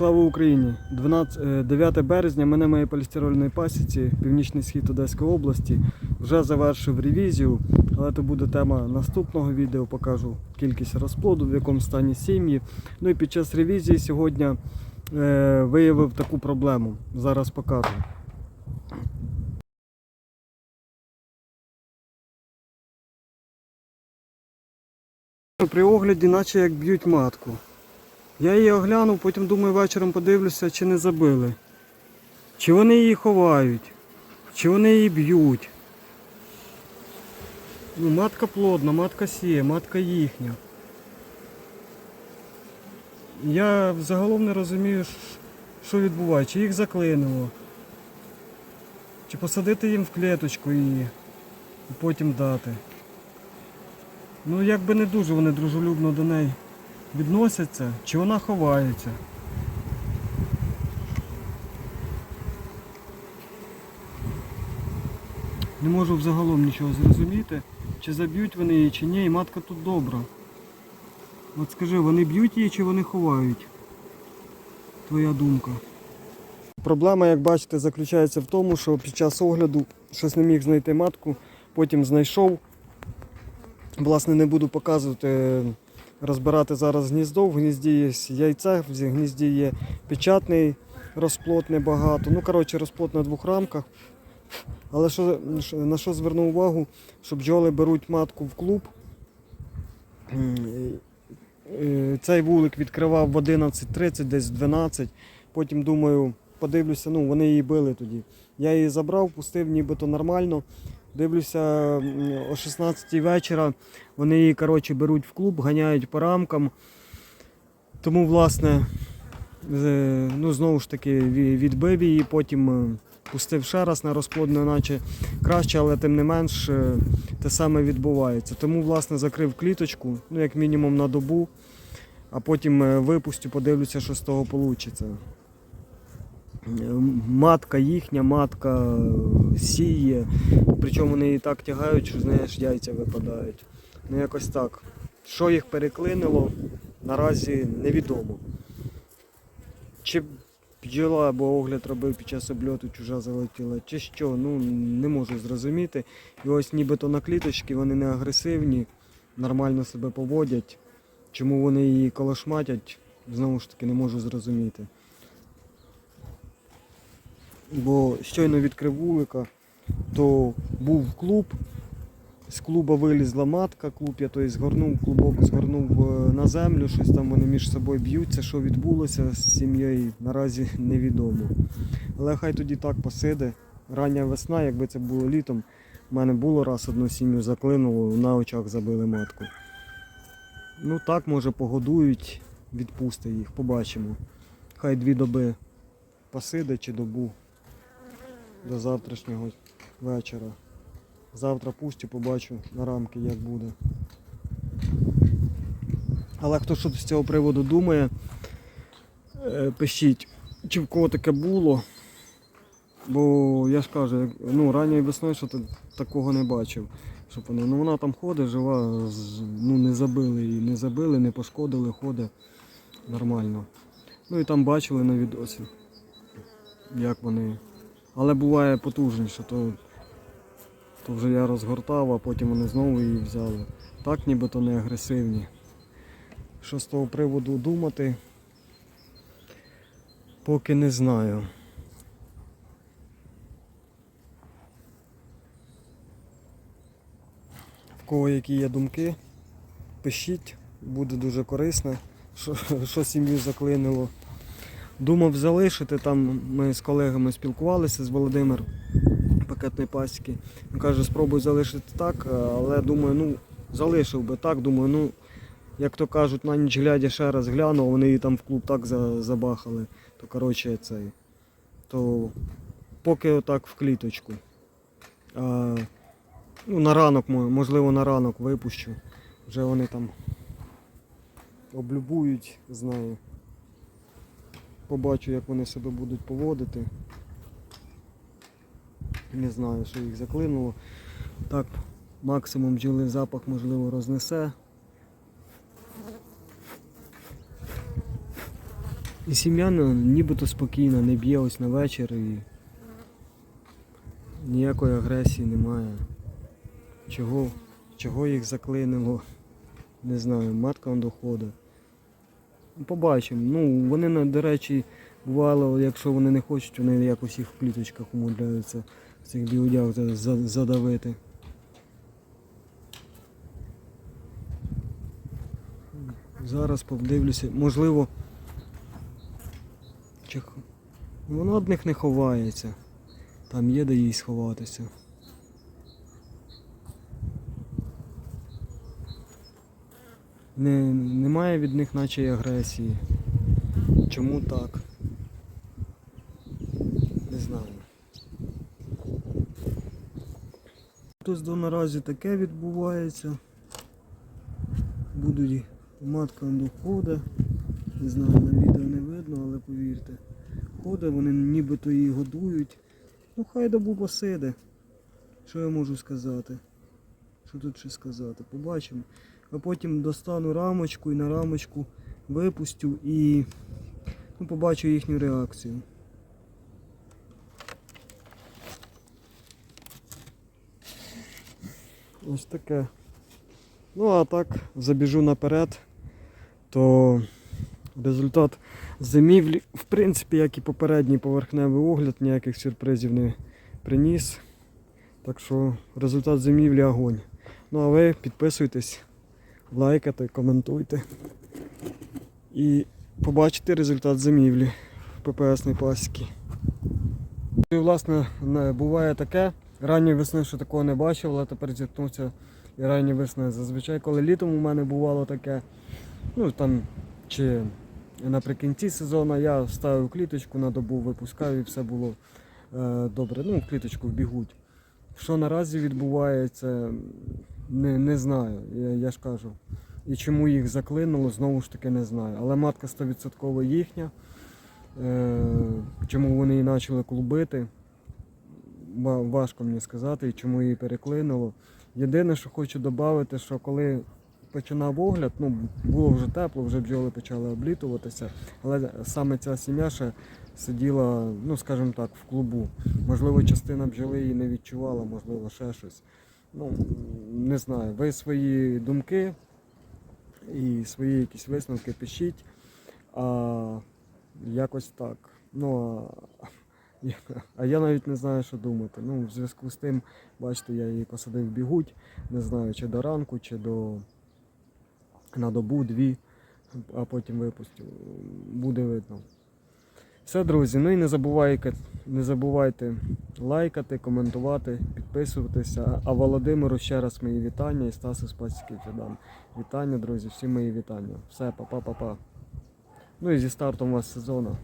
Слава Україні! 12, е, 9 березня мене моєї полістирольної пасіці, північний схід Одеської області, вже завершив ревізію, але це буде тема наступного відео. Покажу кількість розплоду, в якому стані сім'ї. Ну і під час ревізії сьогодні е, виявив таку проблему. Зараз покажу. При огляді, наче як б'ють матку. Я її оглянув, потім думаю, вечором подивлюся, чи не забили. Чи вони її ховають, чи вони її б'ють. Ну, матка плодна, матка сіє, матка їхня. Я взагалом не розумію, що відбувається, чи їх заклинило. Чи посадити їм в клеточку її і потім дати. Ну якби не дуже вони дружелюбно до неї відносяться, чи вона ховається. Не можу взагалом нічого зрозуміти, чи заб'ють вони її, чи ні, і матка тут добра. От скажи, вони б'ють її чи вони ховають? Твоя думка. Проблема, як бачите, заключається в тому, що під час огляду щось не міг знайти матку, потім знайшов. Власне, не буду показувати, розбирати зараз гніздо. В гнізді є яйце, в гнізді є печатний розплод небагато. Ну, коротше, розплод на двох рамках. Але що, на що звернув увагу, що бджоли беруть матку в клуб. Цей вулик відкривав в 11.30, десь в 12. Потім думаю, подивлюся, ну вони її били тоді. Я її забрав, пустив нібито нормально. Дивлюся о 16 вечора. Вони її коротше, беруть в клуб, ганяють по рамкам. Тому, власне, ну, знову ж таки, відбив її, потім е, пустив ще раз на розплодну, наче краще, але тим не менш е, те саме відбувається. Тому, власне, закрив кліточку, ну, як мінімум на добу, а потім е, випустю, подивлюся, що з того вийде. Матка їхня, матка сіє, причому вони її так тягають, що з яйця випадають. Ну якось так. Що їх переклинило, наразі невідомо. Чи бджола або огляд робив під час обльоту, чужа залетіла, чи що, ну не можу зрозуміти. І ось нібито на кліточки вони не агресивні, нормально себе поводять. Чому вони її колошматять, знову ж таки не можу зрозуміти. Бо щойно відкрив вулика, то був клуб, з клуба вилізла матка, клуб я той згорнув, клубок згорнув е, на землю, щось там вони між собою б'ються, що відбулося з сім'єю, наразі невідомо. Але хай тоді так посиде. Рання весна, якби це було літом, в мене було раз одну сім'ю заклинуло, на очах забили матку. Ну так, може, погодують, відпусти їх, побачимо. Хай дві доби посиде чи добу до завтрашнього вечора. Завтра пустю, побачу на рамки, як буде. Але хто що з цього приводу думає, е, пишіть, чи в кого таке було. Бо я ж кажу, ну, ранньою весною що такого не бачив. Щоб вони, ну вона там ходить, жива, ну не забили її, не забили, не пошкодили, ходить нормально. Ну і там бачили на відосі, як вони. Але буває потужніше, то, то вже я розгортав, а потім вони знову її взяли. Так нібито не агресивні. Що з того приводу думати, поки не знаю. В кого які є думки, пишіть, буде дуже корисно, що, що сім'ю заклинило. Думав залишити, там ми з колегами спілкувалися з Володимир пакетної пасіки. Він каже, спробуй залишити так, але думаю, ну, залишив би так, думаю, ну, як то кажуть, на ніч глядя ще раз глянув, вони її там в клуб так забахали, то коротше цей. То поки отак в кліточку. А, ну, на ранок, можливо, на ранок випущу. Вже вони там облюбують, знаю. Побачу, як вони себе будуть поводити. Не знаю, що їх заклинуло. Так, максимум бджоли запах можливо рознесе. І сім'я ну, нібито спокійна, не б'є ось на вечір і ніякої агресії немає. Чого, чого їх заклинило, не знаю, матка доходить. Побачимо. Ну, вони, до речі, бувало, якщо вони не хочуть, вони якось їх в кліточках умудряються цих за- задавити. Зараз подивлюся, можливо. Ну, Воно од них не ховається. Там є де їй сховатися. Не, немає від них наче й агресії. Чому так? Не знаю. Тут до наразі таке відбувається. Будуть матка доходить. Не знаю, на відео не видно, але повірте. Ходить, вони нібито її годують. Ну хай добу посиде. Що я можу сказати? Що тут ще сказати? Побачимо. А потім достану рамочку і на рамочку випустю і ну, побачу їхню реакцію. Ось таке. Ну а так, забіжу наперед, то результат зимівлі, в принципі, як і попередній поверхневий огляд, ніяких сюрпризів не приніс. Так що результат зимівлі огонь. Ну а ви підписуйтесь, лайкайте, коментуйте. І побачите результат зимівлі в ППСній пасіки. І, власне, буває таке. Ранньої весни ще такого не бачив, але тепер зіткнувся і ранні весни. Зазвичай, коли літом у мене бувало таке, ну там чи наприкінці сезону я ставив кліточку на добу, випускав і все було е, добре. Ну, кліточку вбігуть. Що наразі відбувається, не, не знаю, я, я ж кажу. І чому їх заклинуло, знову ж таки не знаю. Але матка 100% їхня. Е, чому вони її почали клубити, важко мені сказати, і чому її переклинило. Єдине, що хочу додати, що коли починав огляд, ну було вже тепло, вже бджоли почали облітуватися, але саме ця сім'я ще сиділа, ну скажімо так, в клубу. Можливо, частина бджоли її не відчувала, можливо, ще щось. Ну, не знаю. Ви свої думки і свої якісь висновки пишіть. А якось так. Ну, а, а я навіть не знаю, що думати. Ну, в зв'язку з тим, бачите, я її посадив бігуть, не знаю, чи до ранку, чи до на добу, дві, а потім випустю. Буде видно. Все, друзі, ну і не забувайте, не забувайте лайкати, коментувати, підписуватися. А Володимиру ще раз мої вітання і Стасу Спасіків Фідан. Вітання, друзі, всі мої вітання. Все, па-па-па-па. Ну і зі стартом у вас сезону.